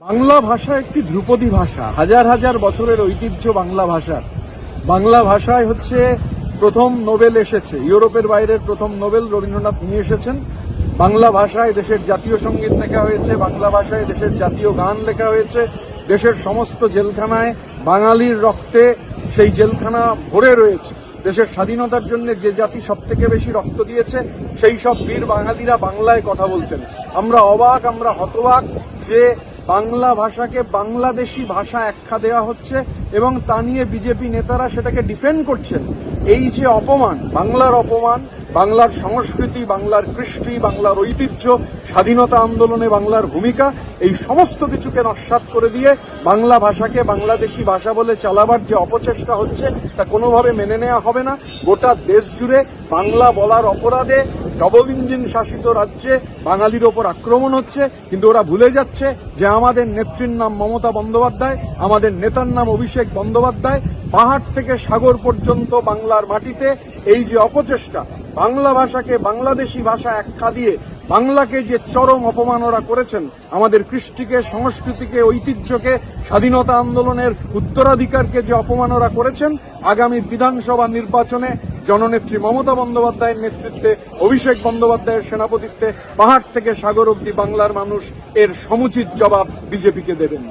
বাংলা ভাষা একটি ধ্রুপদী ভাষা। হাজার হাজার বছরের ঐতিহ্য বাংলা ভাষার বাংলা ভাষায় হচ্ছে প্রথম নোবেল এসেছে। ইউরোপের বাইরের প্রথম নোবেল রবীন্দ্রনাথ নিয়ে এসেছেন। বাংলা ভাষায় দেশের জাতীয় সংগীত লেখা হয়েছে, বাংলা ভাষায় দেশের জাতীয় গান লেখা হয়েছে, দেশের সমস্ত জেলখানায় বাঙালির রক্তে সেই জেলখানা ভরে রয়েছে। দেশের স্বাধীনতার জন্য যে জাতি সব থেকে বেশি রক্ত দিয়েছে, সেই সব বীর বাঙালিরা বাংলায় কথা বলতেন। আমরা অবাক, আমরা হতবাক যে বাংলা ভাষাকে বাংলাদেশি ভাষা আখ্যা দেওয়া হচ্ছে এবং তা নিয়ে বিজেপি নেতারা সেটাকে ডিফেন্ড করছেন। এই যে অপমান, বাংলার অপমান, বাংলার সংস্কৃতি, বাংলার কৃষ্টি, বাংলার ঐতিহ্য, স্বাধীনতা আন্দোলনে বাংলার ভূমিকা, এই সমস্ত কিছুকে নস্বাত করে দিয়ে বাংলা ভাষাকে বাংলাদেশি ভাষা বলে চালাবার যে অপচেষ্টা হচ্ছে, তা কোনোভাবে মেনে নেওয়া হবে না। গোটা দেশ জুড়ে বাংলা বলার অপরাধে ডবল ইঞ্জিন শাসিত রাজ্যে বাঙালির ওপর আক্রমণ হচ্ছে, কিন্তু ওরা ভুলে যাচ্ছে যে আমাদের নেত্রীর নাম মমতা বন্দ্যোপাধ্যায়, আমাদের নেতার নাম অভিষেক বন্দ্যোপাধ্যায়, পাহাড় থেকে সাগর পর্যন্ত বাংলার মাটিতে এই যে অপচেষ্টা, বাংলা ভাষাকে বাংলাদেশি ভাষা আখ্যা দিয়ে বাংলাকে যে চরম অপমান ওরা করেছেন, আমাদের কৃষ্টিকে, সংস্কৃতিকে, ঐতিহ্যকে, স্বাধীনতা আন্দোলনের উত্তরাধিকারকে যে অপমান ওরা করেছেন, আগামী বিধানসভা নির্বাচনে জননেত্রী মমতা বন্দ্যোপাধ্যায়ের নেতৃত্বে, অভিষেক বন্দ্যোপাধ্যায়ের সেনাপতিত্বে পাহাড় থেকে সাগর অব্দি বাংলার মানুষ এর সমুচিত জবাব বিজেপিকে দেবেন।